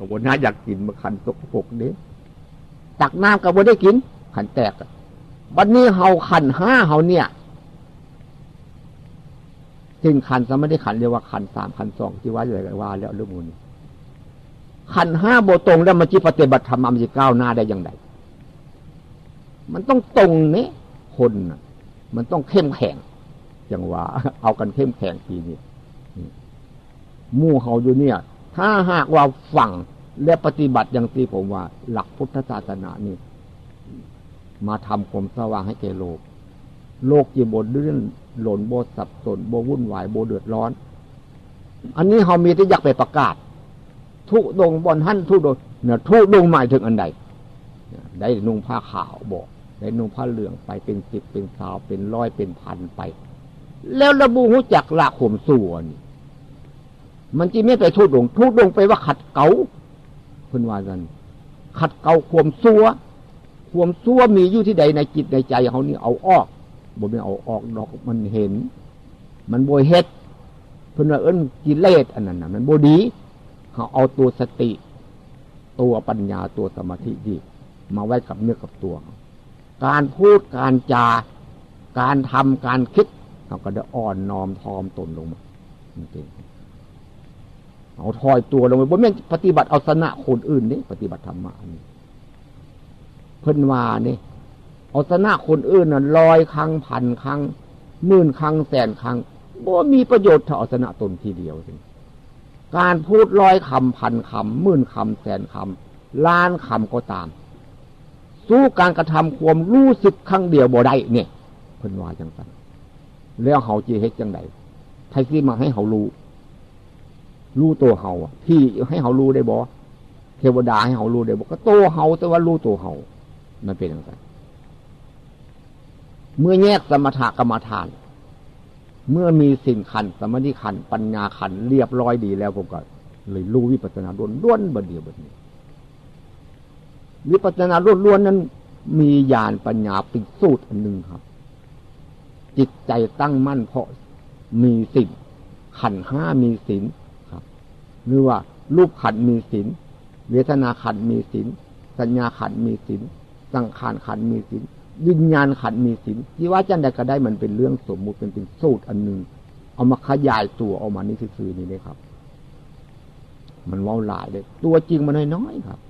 กับวันน้าอยากกินมาขันตกปกเด้ตักน้ำกับวันได้กิน ขันแตกบัดนนี้เฮาขันห้าเฮาเนี่ยซึ่งขันสมัยได้ขันเรียกว่าขันสามขันสองที่ว่าอะไรว่า แล้วเรื่องมูลขันห้าโบตรงแล้วมันจีปฏิบัติธรรมมันจะก้าวหน้าได้อย่างไรมันต้องตรงเนี้คนมันต้องเข้มแข็งอย่างว่า เอากันเข้มแข็งทีนี้มู่เขาอยู่เนี่ย ถ้าหากว่าฝังและปฏิบัติอย่างที่ผมว่า หลักพุทธศาสนานี่ มาทำความสว่างให้แก่โลก โลกจีบดเลื่อนหล่นโบสับสนโบวุ่นวายโบเดือดร้อน อันนี้เขามีที่อยากไปประกาศ ทุดงบนหั่นทุดงเนี่ยทุดงหมายถึงอันใดได้นุ่งผ้าขาวบอก ได้นุ่งผ้าเหลืองไปเป็นสิบเป็นสาวเป็นร้อยเป็นพันไป แล้วระบุหูจักละข่มส่วน มันจีไม่ไปทุดงทุดงไปว่าขัดเกาคุณว่ากันขัดเกาข่มซัวข่มซัวมีอยู่ที่ใดในจิตในใจเขานี่เอาออกบ่ไม่เอาออกดอกมันเห็น มันโบยเฮ็ดเพื่นว่าเอิ้นกิเลสอันนั้นนะมันโบดีเขาเอาตัวสติ ตัวปัญญาตัวสมาธิดีมาไว้กับเนื้อกับตัว การพูดการจาการทำการคิดเขาก็ได้อ่อนน้อมทอมตนลงมาจริง เอาถอยตัวลงไปบนแม่ปฏิบัติเอาสนะคนอื่นนี่ปฏิบัติธรรมะนี่เพิ่นว่านี่เอาชนะคนอื่นน่ะลอยครั้งพันครั้งหมื่นครั้งแสนครั้งบ่มีประโยชน์ถ้าเอาชนะตนทีเดียวสิการพูดลอยคำพันคำหมื่นคำแสนคำล้านคำก็ตาม สู้การกระทำความรู้สึกครั้งเดียวบ่ได้เนี่ยเพิ่นว่าจังสันแล้วเขาจีเฮ็ดจังไดไทยซีมาให้เขารู้ รู้ตัวเขาที่ให้เขารู้ได้บ่เทวดาให้เขารู้ได้บ่ก็โตเขาแต่ว่ารู้ตัวเขามันเป็นอย่างไรเมื่อแยกสมถกรรมฐาน เมื่อมีสิ่งขันสมาธิขันปัญญาขันเรียบร้อยดีแล้วผมก็เลยรู้วิปัสสนาล้วนล้วนบัดเดียวบัดนี้วิปัสสนาล้วนล้วนนั้น มีญาณปัญญาป็นสูตรอันหนึ่งครับ จิตใจตั้งมั่นเพราะมีสิ่งขันห้ามีศีลครับ หรือว่ารูปขันมีศีลเวทนาขันมีศีลสัญญาขันมีศีลสังขารขันมีศีลวิญญาณขันมีสินที่ว่าจันใดก็ได้มันเป็นเรื่องสมมุติเป็นเป็นสูตรอันหนึ่งเอามาขยายตัวออกมานี่คือนี่เลยครับ มันว่าหลายเลย ตัวจริงมันน้อยๆครับ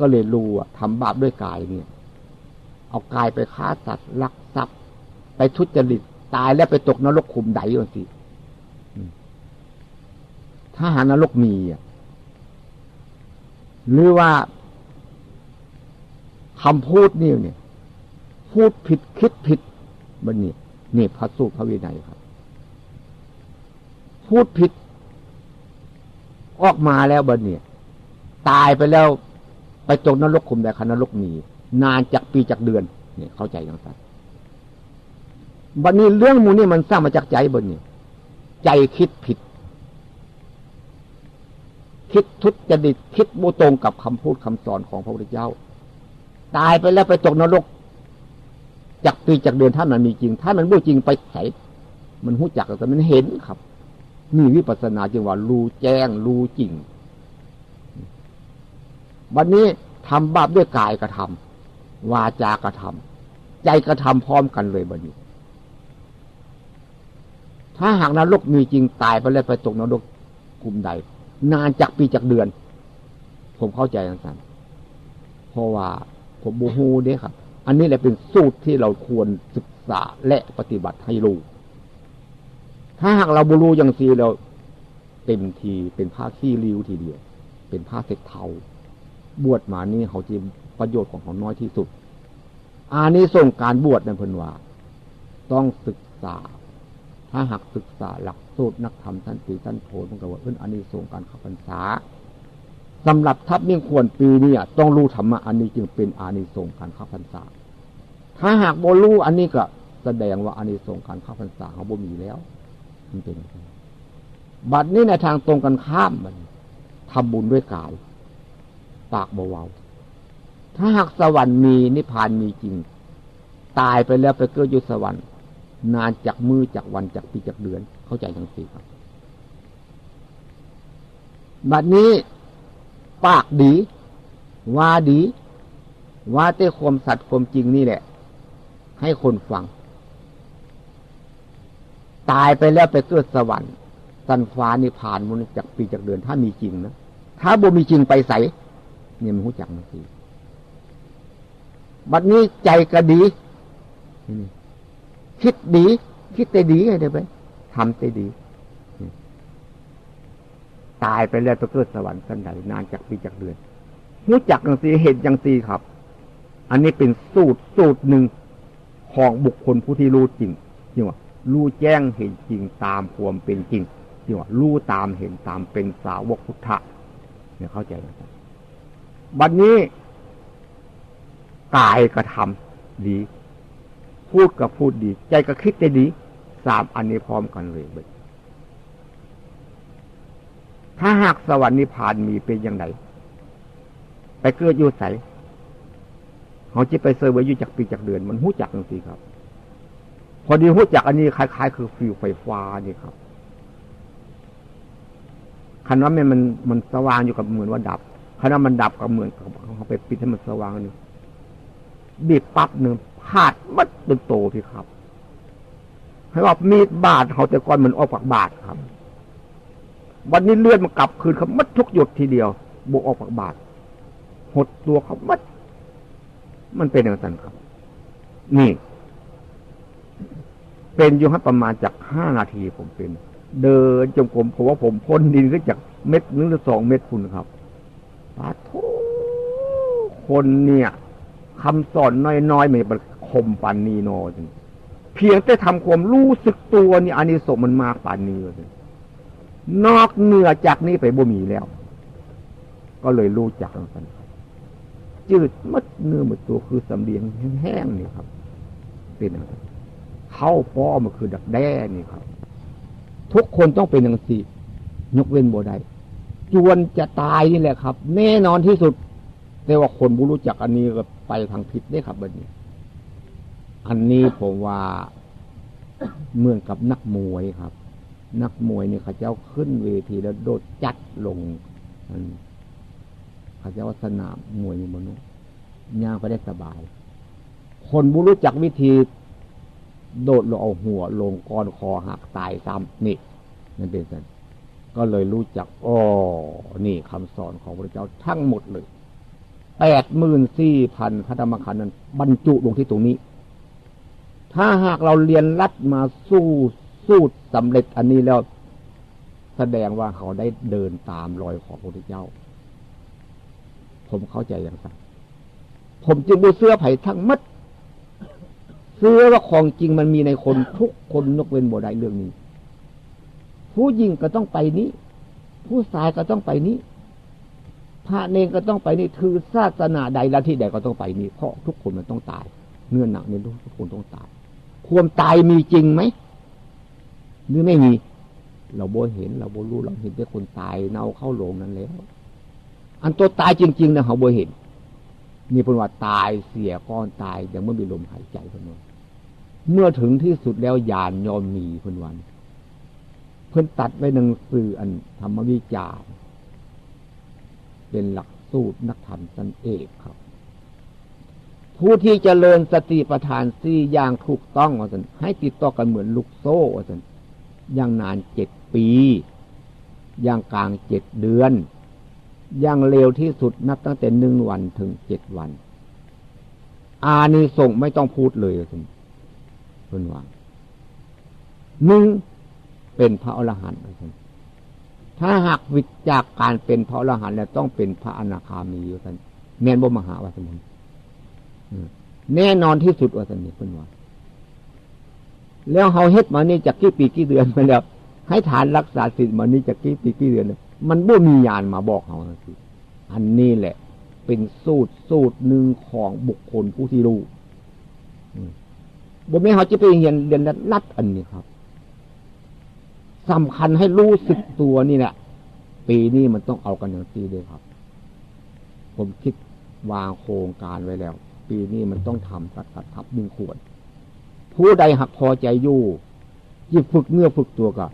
ก็เลยรู้อะทำบาปด้วยกายเนี่ย เอากายไปฆ่าสัตว์ลักทรัพย์ ไปทุจริตตายแล้วไปตกนรกขุมใดอย่างสิ ถ้าหานรกมีหรือว่าคำพูดนี่เนี่ย พูดผิดคิดผิดบันนี้นี่พระสูตรพระวินัยครับ พูดผิด ออกมาแล้วบันเนี้ตายไปแล้วไปจงนรกขุมแดดนรกมี นานจากปีจากเดือน เนี่ย เข้าใจยังไงบันนี้เรื่องมูนี่มันสร้างมาจากใจบนเนี้ใจคิดผิด คิดทุจริตคิดโมตรงกับคำพูดคำสอนของพระพุทธเจ้า ตายไปแล้วไปตกนรกจากปีจากเดือนถ้ามันมีจริง ถ้ามันไม่จริงไปไถมันหู้จักแต่มันเห็นครับนี่วิปัสสนาจึงว่ารู้แจ้งรู้จริง วันนี้ทำบาปด้วยกายกระทำวาจากระทำใจกระทำพร้อมกันเลยบันนี้ถ้าหากนรกมีจริงตายไปแล้วไปตกนรกกลุ่มใด นานจากปีจากเดือน ผมเข้าใจอย่างนั้นเพราะว่าผมบูฮูเด้ครับ อันนี้แหละเป็นสูตรที่เราควรศึกษาและปฏิบัติให้รู้ ถ้าหากเราบุรู้อย่างซีเราเต็มทีเป็นผ้าขี้ริ้วทีเดียว เป็นผ้าเส็เทาบวชมานี่เขาจีประโยชน์ของเขาน้อยที่สุดอานี้ส่งการบวชในพันว่าต้องศึกษา ถ้าหากศึกษาหลักสูตรนักธรรมท่านตีท่านโทนมันก็ว่าเอื้นอันนี้ส่งการขับพรรษาสำหรับทัพมิ่งควรปีนี้ต้องรู้ธรรมะอันนี้จึงเป็นอานิสงส์การข้าพรรษา ถ้าหากโบรู้อันนี้ก็แสดงว่าอานิสงส์การข้าพรรษาเขาบ่มีแล้ว มันเป็นบัดนี้ในทางตรงกันข้ามมันทำบุญด้วยกาย ปากเบาๆถ้าหากสวรรค์มีนิพพานมีจริง ตายไปแล้วไปเกิดอยู่สวรรค์ นานจากมือจากวันจากปีจากเดือน เข้าใจทั้งสี่ครับบัดนี้ ปากดี ว่าดี ว่าแต่ความสัตย์ความจริงนี่แหละ ให้คนฟัง ตายไปแล้วไปเกิดสวรรค์ สันฟ้านิพานมันจากปีจากเดือน ถ้ามีจริงนะถ้าบ่มีจริงไปใสเนี่ยมันหูจักมันสิบัดนี้ใจก็ดี คิดดี คิดแต่ดีไงเดี๋ยวไปทำแต่ดี ตายไปแล้วไปเกิดสวรรค์สันใดนานจากปีจากเดือนหูจักอย่างสีเห็นอย่างสีครับ อันนี้เป็นสูตรสูตรหนึ่งของบุคคลผู้ที่รู้จริงจริงว่ารู้แจ้งเห็นจริงตามความเป็นจริงจริงว่ารู้ตามเห็นตามเป็นสาวกพุทธะเนี่ยเข้าใจไหมบัดนนี้กายกระทำดี พูดกับพูดดี ใจก็คิดได้ดีสามอันนี้พร้อมกันเลยเบิถ้าหากสวรรค์นิพพานมีเป็นอย่างไรไปเกิดอยู่ใสเขาจะไปเซอร์ไว้อยู่จากปีจากเดือน มันหู้จักจริงๆครับ พอดีหู้จักอันนี้คล้าย ๆ คือฟิวไฟฟ้านี่ครับคันว่ามันมันมันสว่างอยู่กับเหมือนว่าดับคันว่ามันดับกับเหมือนเขาไปปิดให้มันสว่างนี่บีบปั๊บหนึ่ง พาดมัดเป็นโตพี่ครับให้ว่ามีดบาดเขาแต่ก่อนมันออกปากบาดครับ วันนี้เลือดมันกลับคืนเขามัดทุกหยดทีเดียวบวกออกปากบาดหดตัวเขามัด มันเป็นอย่างนั้นครับ นี่ เป็นอยู่ให้ประมาณจากห้านาทีผมเป็น เดินจงกรมเพราะว่าผมพ่นดินขึ้นจากเม็ดนึงหรือสองเม็ดคุณครับปาทุคนเนี่ยคำสอนน้อยๆมัน คมปานนีโนเพียงแต่ทำความรู้สึกตัวนี่อันนี้สมมันมากปานนี้เลยนอกเหนือจากนี้ไปบ่มีแล้ว ก็เลยรู้จักกันจืดมัดเนื้อหมดตัวคือสำเลียงแห้งๆนี่ครับ เป็นเข้าป้อมันคือดักแด้นี่ครับ ทุกคนต้องเป็นอย่างสี่ยกเว้นโบได้จวนจะตายนี่แหละครับ แน่นอนที่สุดแต่ว่าคนบุรู้จักอันนี้ก็ไปทางผิดได้ครับบันนี้ อันนี้ผมว่าเหมือนกับนักมวยครับ นักมวยเนี่เขาเจ้าขึ้นเวทีแล้วโดดจัดลงเขาเจ้าสนามมวยมนุษย์ย่างไปได้สบาย คนบุรู้จักวิธี โดดลงเอาหัวลงก้อนคอหักตายซ้ำนี่นั่นเป็นสันก็เลยรู้จักอ๋อนี่คำสอนของพระเจ้าทั้งหมดเลยแปดหมื่นสี่พันพระธรรมขันธ์นั้นบรรจุลงที่ตรงนี้ ถ้าหากเราเรียนรัดมาสู้สู้สำเร็จอันนี้แล้ว แสดงว่าเขาได้เดินตามรอยของพระพุทธเจ้า ผมเข้าใจอย่างนั้นผมจึงบูเสื้อไผ่ทั้งมัดเสื้อว่าของจริงมันมีในคนทุกคนนกเว้นบ่ได้เรื่องนี้ ผู้หญิงก็ต้องไปนี้ ผู้ชายก็ต้องไปนี้พระเนงก็ต้องไปนี่คือศาสนาใดละที่ใดก็ต้องไปนี่เพราะทุกคนมันต้องตาย เนื้อหนักเนี่ยทุกคนต้องตาย ความตายมีจริงไหมหรือไม่มี เราโบเห็น เราโบรู้เราเห็นแต่คนตายเน่าเข้าโลงนั้นแล้ว อันตัวตายจริงๆนะเขาโบเห็นมีเป็นว่าตายเสียก้อนตายยังไม่มีลมหายใจคนนั้นเมื่อถึงที่สุดแล้วยานยอมมีคนวัน เพื่อนตัดไว้หนังสืออันธรรมวิจารเป็นหลักสูตรนักธรรมสันเอกครับ ผู้ที่จเจริญสติปัฏฐานสี่อย่างถูกต้องว่าสันให้ติดต่อกันเหมือนลูกโซ่ว่าสันอย่างนานเจ็ดปี อย่างกลางเจ็ดเดือน อย่างเร็วที่สุดนับตั้งแต่หนึ่งวันถึงเจ็ดวัน อานิสงไม่ต้องพูดเลยสิเพื่อนว่าหนึ่งเป็นพระอรหันต์วะท่านถ้าหากวิจากการเป็นพระอรหันต์แล้วต้องเป็นพระอนาคามีอยู่ท่านแม่นบ่มหาวัสมุน แน่นอนที่สุดว่าสันนี่เป็นว่าแล้วเฮาเฮ็ดมานี่จากกี่ปีกี่เดือนมาแล้วให้ฐานรักษาศีลมานี่จากกี่ปีกี่เดือนมันบ่มีญาณมาบอกเฮาสิอันนี้แหละ เป็นสูตรสูตรหนึ่งของบุคคลผู้ที่รู้บ่แม่เขาจะไปเรียนเรียนรัดอันนี้ครับสำคัญให้รู้สึกตัวนี่แหละปีนี้มันต้องเอากันอย่างตีเลยครับ ผมคิดวางโครงการไว้แล้ว ปีนี้มันต้องทำสัดสัดทับหนึ่งขวดผู้ใดหักพอใจอยู่ยิบฝึกเนื้อฝึกตัวก็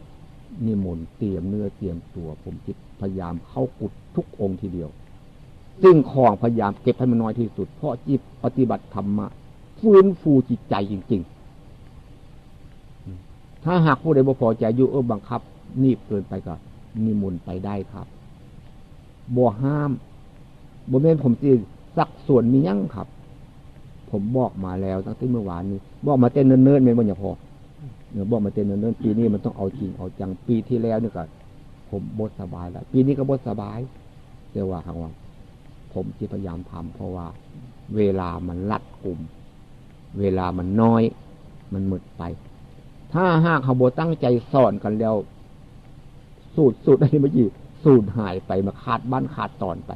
นิมนต์เตรียมเนื้อเตรียมตัว ผมจิตพยายามเข้ากุดทุกองค์ทีเดียวสิ่งของพยายามเก็บให้มันน้อยที่สุด เพราะจิตปฏิบัติธรรมะฟื้นฟูจิตใจจริง ๆ ถ้าหากผู้ใดบ่พอใจอยู่เออบังคับ นีบเกินไปก็นิมนต์ไปได้ครับบ่ห้ามบ่เม่นผมจีสักส่วนมียั่งครับ ผมบอกมาแล้วตั้งแต่เมื่อวานนี้บอกมาเต้นเนิ่นๆไม่บ่อย่าพอเนือบอกมาเต้นเนิ่นๆปีนี้มันต้องเอาจริงเอาจังปีที่แล้วนี่ก็ผมบดสบายแล้วปีนี้ก็บดสบายแต่ว่าครั้งว่า ผมจะพยายามทำเพราะว่า เวลามันลัดกลุ่ม เวลามันน้อย มันหมดไป ถ้าหากเขาบตั้งใจสอนกันแล้ว สูตรสูตรอะไรเมื่อกี้สูตรหายไปมาขาดบ้านขาดตอนไป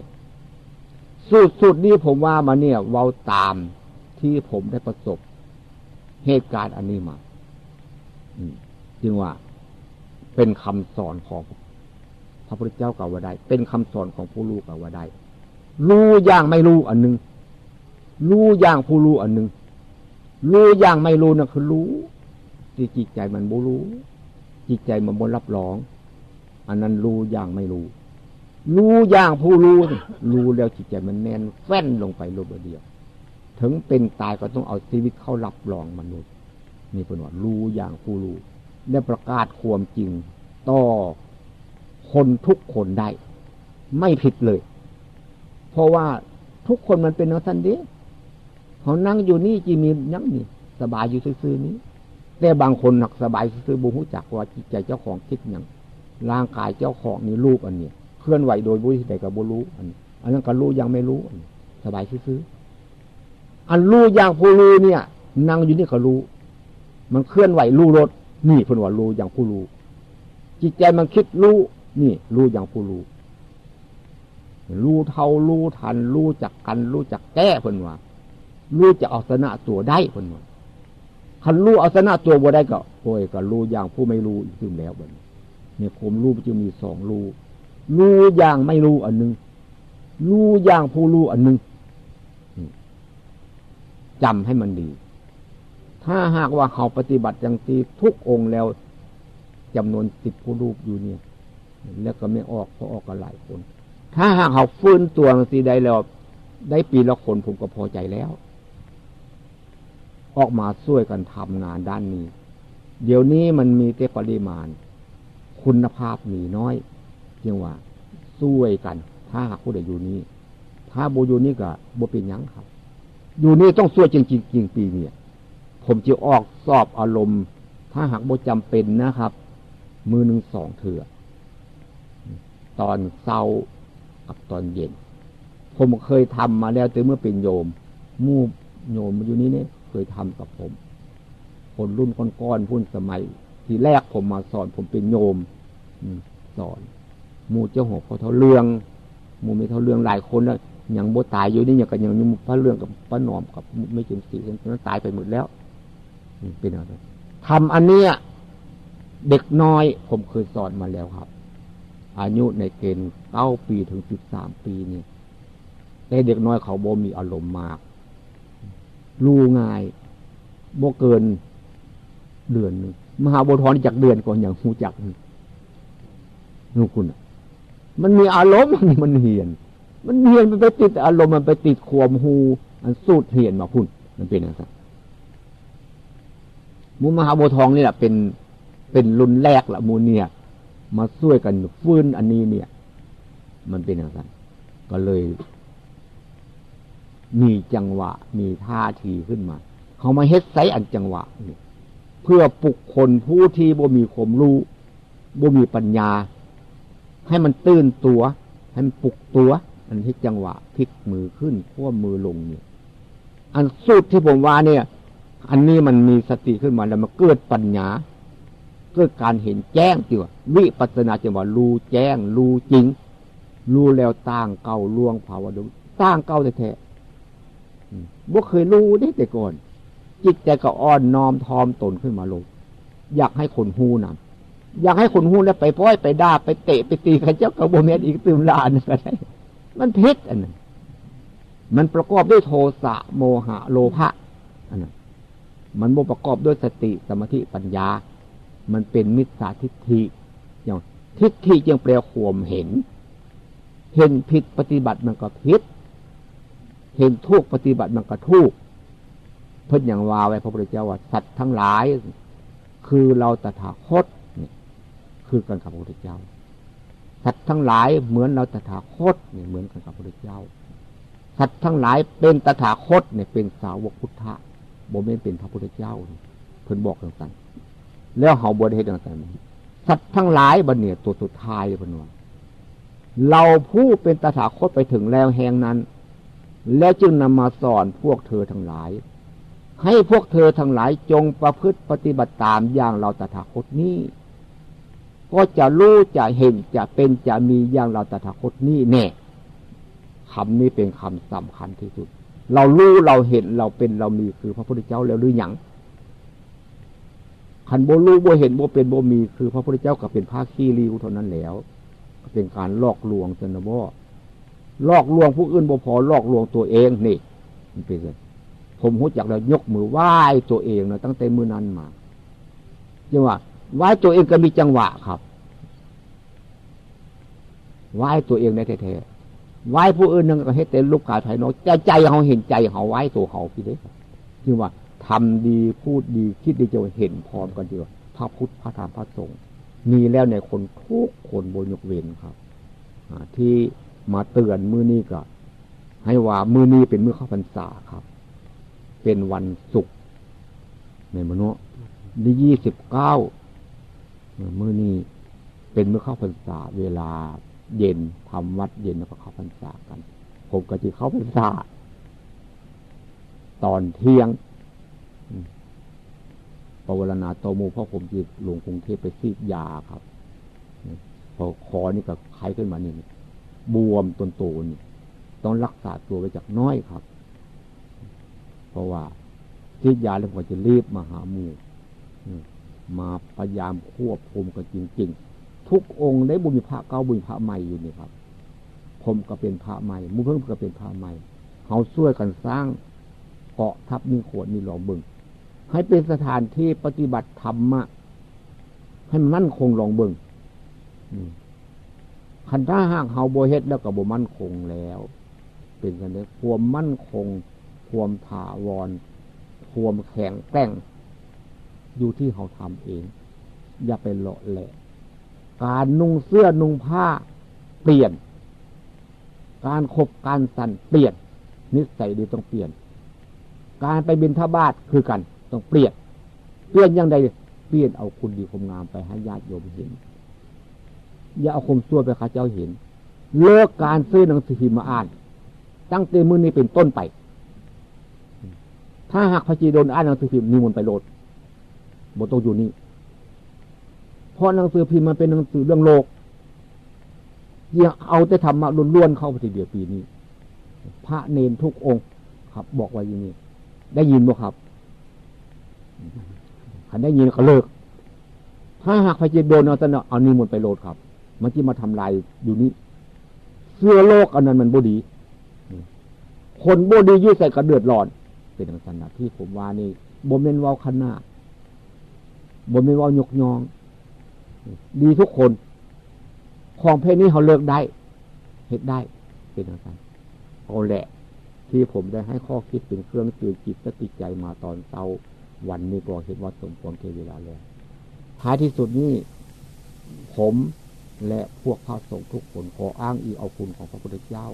สูตรสูตรนี้ผมว่ามาเนี่ยเว้าตาม ที่ผมได้ประสบเหตุการณ์อันนี้มาจึงว่าเป็นคำสอนของพระพุทธเจ้ากับว่าได้ เป็นคำสอนของผู้รู้กับว่าได้ รู้อย่างไม่รู้อันหนึ่งรู้อย่างผู้รู้อันหนึ่งรู้อย่างไม่รู้นั่นคือรู้ที่จิตใจมันบูรู้ จิตใจมันบนรับรอง อันนั้นรู้อย่างไม่รู้ รู้อย่างผู้รู้ รู้แล้วจิตใจมันแน่นแฟ้นลงไปโลบเดียว ถึงเป็นตายก็ต้องเอาชีวิตเข้ารับรองมนุษย์นี่เป็นว่ารู้อย่างผู้รู้และประกาศความจริงต่อคนทุกคนได้ ไม่ผิดเลย เพราะว่าทุกคนมันเป็นนักสันเดีเขานั่งอยู่นี่จีมีนังนี่สบายอยู่ซื่อๆนี้ แต่บางคนหนักสบายซื่อๆบุหุจักว่าจิตใจเจ้าของคิดอย่างร่างกายเจ้าของนี่รูปอันนี้เคลื่อนไหวโดยบุญใดกับบุรู้อันอันนั้นก็รู้ยังไม่รู้สบายซื่อๆ อันรู้อย่างผู้รู้เนี่ยนั่งอยู่นี่ก็รู้ มันเคลื่อนไหวรู้รถนี่เพิ่นว่ารู้อย่างผู้รู้ จิตใจมันคิดรู้นี่รู้อย่างผู้รู้รู้เท่ารู้ทัน รู้จักกัน รู้จักแก้เพิ่นว่ารู้จะเอาชนะตัวได้เพิ่นว่าคันรู้เอาชนะตัวบ่ได้ก็โอ้ยก็รู้อย่างผู้ไม่รู้อีกซึ่งแล้วบัดเนี่ยผมรู้จะมีสองรู้รู้อย่างไม่รู้อันนึงรู้อย่างผู้รู้อันนึง จำให้มันดี ถ้าหากว่าเขาปฏิบัติอย่างตีทุกองค์แล้วจำนวนสิบผู้รูปอยู่เนี่ย แล้วก็ไม่ออกเพราะออกกันหลายคน ถ้าหากเขาฟื้นตัวสีใดแล้ว ได้ปีละคนผมก็พอใจแล้ว ออกมาช่วยกันทำงานด้านนี้ เดี๋ยวนี้มันมีแต่ปริมาณ คุณภาพมีน้อยเรียงว่าช่วยกัน ถ้าหากผู้ใดอยู่นี้ ถ้าโบอยู่นี่ก็โบเป็นยังครับ อยู่นี่ต้องช่วยจริงจริงปีเนี่ย ผมจะออกสอบอารมณ์ ถ้าหากโบจำเป็นนะครับ มือหนึ่งสองเถื่อตอนเศร้ากับตอนเย็น ผมเคยทำมาแล้วแต่เมื่อเป็นโยม มู่โยมมาอยู่นี้เนี่ยเคยทำกับผม คนรุ่นก้อนๆพุ่นสมัย ที่แรกผมมาสอน ผมเป็นโยมสอน มูเจ้าหกพอเท่าเรื่อง มูไม่เท่าเรื่องหลายคนแล้ว อยังโบตายอยู่นี่อย่างกันยังพระเรื่องกับพระนอมกับไม่จินสีนั้นตายไปหมดแล้วเป็นอะไรทำอันเนี้ยเด็กน้อยผมเคยสอนมาแล้วครับ อายุในเกณฑ์เก้าปีถึงสิบสามปีนี่แต่เด็กน้อยเขาโบมีอารมณ์มาก รู้ง่ายโบเกินเดือนหนึ่งมหาบทอนจากเดือนก่อนอย่างหูจักนูคุณมันมีอารมณ์มันเหียน มันเหียนมันไปติดอารมณ์มันไปติดขวมหูอันสูดเหียนมาคุณมันเป็นอะไรมูมหาโบทองนี่แหละเป็นเป็นรุ่นแรกละมูเนี่ย มาช่วยกันฟื้นอันนี้เนี่ย มันเป็นอย่างไรก็เลย มีจังหวะ มีท่าทีขึ้นมาเขามาเฮ็ดไซอันจังหวะนี่เพื่อปลุกคนผู้ที่บ่มีความรู้บ่มีปัญญา ให้มันตื่นตัว ให้มันปลุกตัว อันที่จังหวะพลิกมือขึ้นขั้วมือลงเนี่ย อันสุดที่ผมว่าเนี่ย อันนี้มันมีสติขึ้นมาแล้วมันเกิดปัญญา เกิดการเห็นแจ้งติววิปัสนาจังหวะรู้แจ้ง รู้จริง รู้แล้วตั้งเก่าล่วงภาวะดุตั้งเก่าแท้ๆบ่เคยรู้ได้แต่ก่อน จิตใจก็อ่อนน้อมทอมตนขึ้นมาลง อยากให้คนหูนำอยากให้คนหูแล้วไปพ้อยไปด่าไปเตะไปตีกันเจ้ากระโบเมนอีกตื่มลานก็ได้ มันเพชรอันนั้นมันประกอบด้วยโทสะโมหะโลภะอันนั้นมันบ่ประกอบด้วยสติสมาธิปัญญา มันเป็นมิจฉาทิฏฐิอย่างทิฏฐิจึงแปลข่มเห็น เห็นผิดปฏิบัติมันก็ผิด เห็นทุกปฏิบัติมันก็ทุกเพิ่นอย่างว่าไว้พระพุทธเจ้าว่าสัตว์ทั้งหลาย คือเราตถาคตนี่คือกันกับพระพุทธเจ้า สัตว์ทั้งหลายเหมือนเราตถาคตเนี่ยเหมือนกันกับพระพุทธเจ้า สัตว์ทั้งหลายเป็นตถาคตเนี่ยเป็นสาวกพุทธะบ่แม่นเป็นพระพุทธเจ้าเพิ่นบอกต่างๆแล้วเฮาบ่ได้เฮ็ดต่างๆสัตว์ทั้งหลายบัดเนี่ยตัวสุดท้ายเพิ่นว่าเราผู้เป็นตถาคตไปถึงแล้วแห่งนั้น แล้วจึงนำมาสอนพวกเธอทั้งหลาย ให้พวกเธอทั้งหลายจงประพฤติปฏิบัติตามอย่างเราตถาคตนี้ ก็จะรู้จะเห็นจะเป็นจะมีอย่างเราตถาคตนี้แน่คำนี้เป็นคำสำคัญที่สุด เรารู้เราเห็นเราเป็นเรามีคือพระพุทธเจ้าแล้วหรือยังขันโบรู้โบเห็นโบเป็นโบมี คือพระพุทธเจ้าก็เป็นพระขี้ริ้วเท่านั้นแล้วเป็นการลอกลวงจนบ่ลอกลวงผู้อื่นบ่พอลอกลวงตัวเองนี่มันเป็นไงผมหูจักแล้วยกมือไหว้ตัวเองนะตั้งแต่มือนั้นมาจังว่า ไหว้ตัวเองก็มีจังหวะครับไหว้ตัวเองในแท้ๆไหว้ผู้อื่นนึงก็ให้เต็มลูกกายภายนอกใจใจเขาเห็นใจเขาไหว้ตัวเขาพี่เด้จึงว่าทำดีพูดดีคิดดีจะเห็นพร้อมกันเดียวพระพุทธพระธรรมพระสงฆ์มีแล้วในคนทุกคนบนยกเว้นครับที่มาเตือนมือนี้ก็ ให้ว่ามือนี้เป็นมือเข้าพรรษาครับ เป็นวันศุกร์ในมนุษย์ที่ยี่สิบเก้า มื่อนี้เป็นเมื่อเข้าพรรษาเวลาเย็นทำวัดเย็นแล้วก็เข้าพรรษากัน ผมก็จะเข้าพรรษาตอนเที่ยงปวารณาโตมูเพราะผมจีลวงกรุงเทพไปซีดยาครับพอคอนี่ก็ไข้ขึ้นมานี่บวมตนโตนี่ต้องรักษาตัวไปจากน้อยครับ เพราะว่าซีดยาแล้วผมจะรีบมาหาหมู มาพยายามควบคุมกันจริง ๆ ทุกองค์ได้บุญพระเก้าบุญพระใหม่อยู่นี่ครับ ผมก็เป็นพระใหม่มูเพิ่งก็เป็นพระใหม่เขาช่วยกันสร้างเกาะทับมีขวดมีหลอมบึง ให้เป็นสถานที่ปฏิบัติธรรมะให้มันมั่นคงหลองเบิงคันถ้าหากเฮาโบเฮ็ดแล้วก็บ่มั่นคงแล้ว เป็นกันเลยความมั่นคง ความถาวร ความแข็งแกร่ง อยู่ที่เฮาทำเอง อย่าไปเลาะแหละการนุ่งเสื้อนุ่งผ้าเปลี่ยน การคบการสั่นเปลี่ยน นิสัยดีต้องเปลี่ยน การไปบินทบาทคือกันต้องเปลี่ยน เปลี่ยนยังไงเปลี่ยนเอาคุณดีคุณงามไปให้ญาติโยมเห็น อย่าเอาคมซัวไปข้าเจ้าเห็น เลิกการซื้อหนังสือพิมพ์มาอ่าน ตั้งแต่มือนี้เป็นต้นไป ถ้าหากพระจีโดนอ่านหนังสือพิมพ์นิมนต์ไปโลด บทต้องอยู่นี่เพราะหนังสือพิมพ์มันเป็นหนังสือเรื่องโลกอย่าเอาแต่ทำมาล้วนๆเข้าไปทีเดียวปีนี้ พระเนนทุกองค์ ครับ บอกไว้อย่างนี้ ได้ยินบ่ครับขันได้ยินก็เลิก ถ้าหากพระเจ้าโดนเอาตนเอานี่มันไปโลดครับ มันจะมาทำลายอยู่นี้เสื้อโลกอันนั้นมันบดี คนบดียืดใส่กระเดือดร้อน เป็นทางสันนะที่ผมว่านี่บ่เมนวาขนาด บ่เมนวายกยอง ดีทุกคน ของเพศนี้เขาเลิกได้เหตุได้เป็นทางสันเอาแหละ ที่ผมได้ให้ข้อคิดเป็นเครื่องตื่นจิตสติใจมาตอนเช้าวันนี้ก็เห็นว่าสมควรเกเวลาแล้วท้ายที่สุดนี้ผมและพวกพระสงฆ์ทุกคนขออ้างอีเอาคุณของพระพุทธเจ้า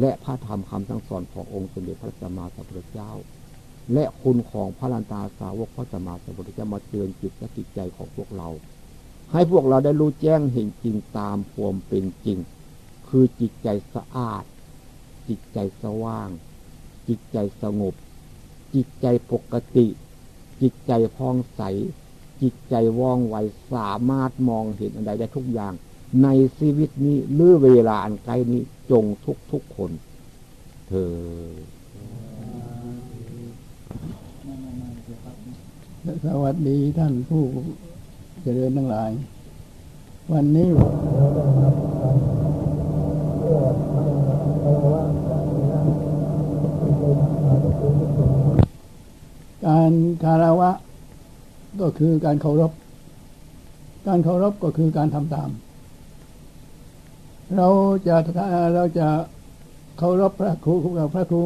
และพระธรรมคำสั่งสอนขององค์สมเด็จพระสัมมาสัมพุทธเจ้า และคุณของพระลันตาสาวกพระสมมาสัมพุทธเจ้ามาเตือนจิตและจิตใจของพวกเรา ให้พวกเราได้รู้แจ้งเห็นจริงตามความเป็นจริง คือจิตใจสะอาด จิตใจสว่าง จิตใจสงบ จิตใจปกติ จิตใจพองใส จิตใจว่องไวสามารถมองเห็นอะไรได้ทุกอย่าง ในชีวิตนี้หรือเวลาอันใกล้นี้จงทุกทุกคน เธอ สวัสดีท่านผู้เจริญทั้งหลาย วันนี้การคารวะก็คือการเคารพ การเคารพก็คือการทำตาม เราจะเราจะเคารพพระครูกับพระครู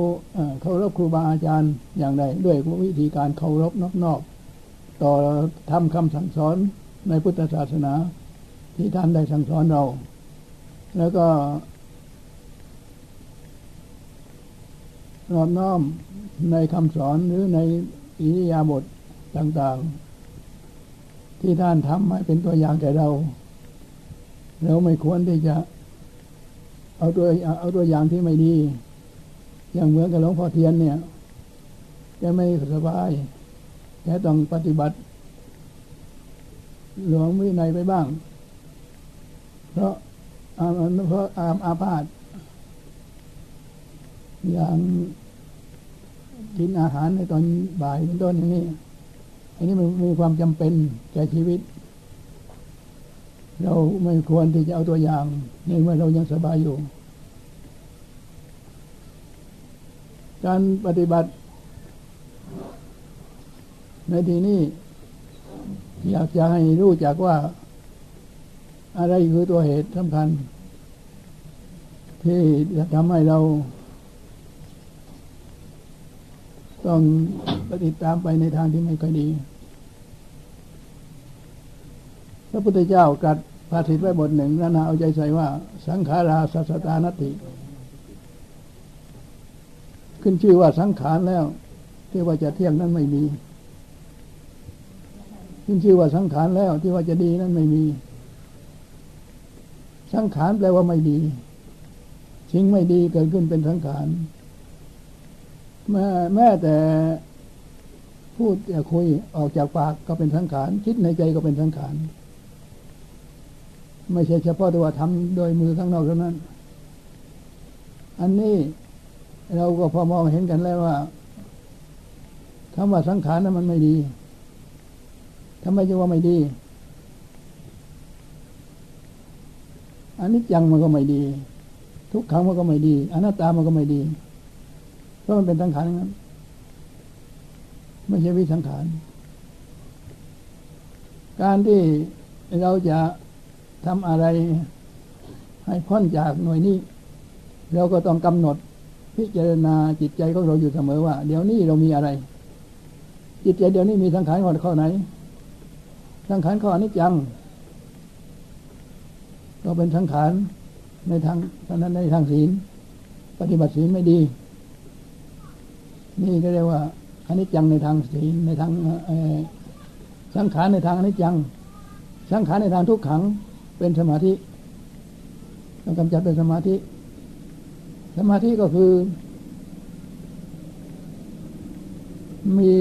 เคารพครูบาอาจารย์อย่างไรด้วยวิธีการเคารพนอบนอบ ต่อทำคำสั่งสอนในพุทธศาสนาที่ท่านได้สั่งสอนเรา แล้วก็นอบน้อมในคำสอนหรือในอิริยาบถต่างๆ ที่ท่านทำให้เป็นตัวอย่างแก่เรา เราไม่ควรที่จะ เอาตัวเอาตัวอย่างที่ไม่ดี อย่างเหมือนกับหลวงพ่อเทียนเนี่ยแกไม่สบาย แกต้องปฏิบัติ หลวงวินัยไปบ้าง เพราะอาเพราะอามอาพาธอย่างกินอาหารในตอนบ่ายเป็นต้นอย่างนี้ อันนี้มันมีความจำเป็นแก่ชีวิต เราไม่ควรที่จะเอาตัวอย่างในเมื่อเรายังสบายอยู่ การปฏิบัติ ในที่นี้อยากจะให้รู้จักว่า อะไรคือตัวเหตุสำคัญ ที่จะทำให้เรา ต้องปฏิตามไปในทางที่ไม่ค่อยดี พระพุทธเจ้ากัดภาษิตไว้บทหนึ่งนานาเอาใจใส่ว่า สังขาราสัสตานติ ขึ้นชื่อว่าสังขารแล้ว ที่ว่าจะเที่ยงนั้นไม่มี ขึ้นชื่อว่าสังขารแล้วที่ว่าจะดีนั้นไม่มี สังขารแปลว่าไม่ดีสิ่งไม่ดีเกิดขึ้นเป็นสังขารแม้แม้แต่พูดจะคุยออกจากปากก็เป็นสังขารคิดในใจก็เป็นสังขารไม่ใช่เฉพาะแต่ว่าทำโดยมือข้างนอกเท่านั้น อันนี้เราก็พอมองเห็นกันแล้วว่าคำว่าสังขารนั้นมันไม่ดี ทำไมจะว่าไม่ดีอันนี้จังมันก็ไม่ดี ทุกขังมันก็ไม่ดีอนัตตามันก็ไม่ดี เพราะมันเป็นสังขารนั้นไม่ใช่วิสังขาร การที่เราจะทำอะไรให้พ้นจากหน่วยนี้ เราก็ต้องกำหนดพิจารณาจิตใจของเราอยู่เสมอว่า เดี๋ยวนี้เรามีอะไร จิตใจเดี๋ยวนี้มีสังขารข้อไหน สังขารข้ออนิจจัง ก็เป็นสังขารในทางนั้นในทางศีล ปฏิบัติศีลไม่ดี นี่ก็เรียกว่าอนิจจังในทางศีลในทางสังขารในทางอนิจจัง สังขารในทางทุกขังเป็นสมาธิต้องกำจัดเป็นสมาธิ สมาธิก็คือ มี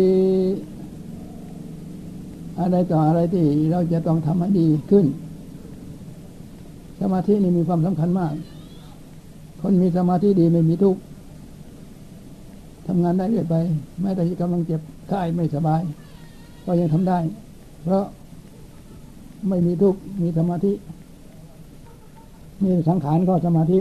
อะไรต่ออะไรที่เราจะต้องทำให้ดีขึ้น สมาธินี่มีความสำคัญมาก คนมีสมาธิดีไม่มีทุกข์ทำงานได้เรื่อยไปแม้แต่กำลังเจ็บไข้ไม่สบาย ก็ยังทำได้ เพราะไม่มีทุกข์มีสมาธิ มีสังขารก็สมาธิ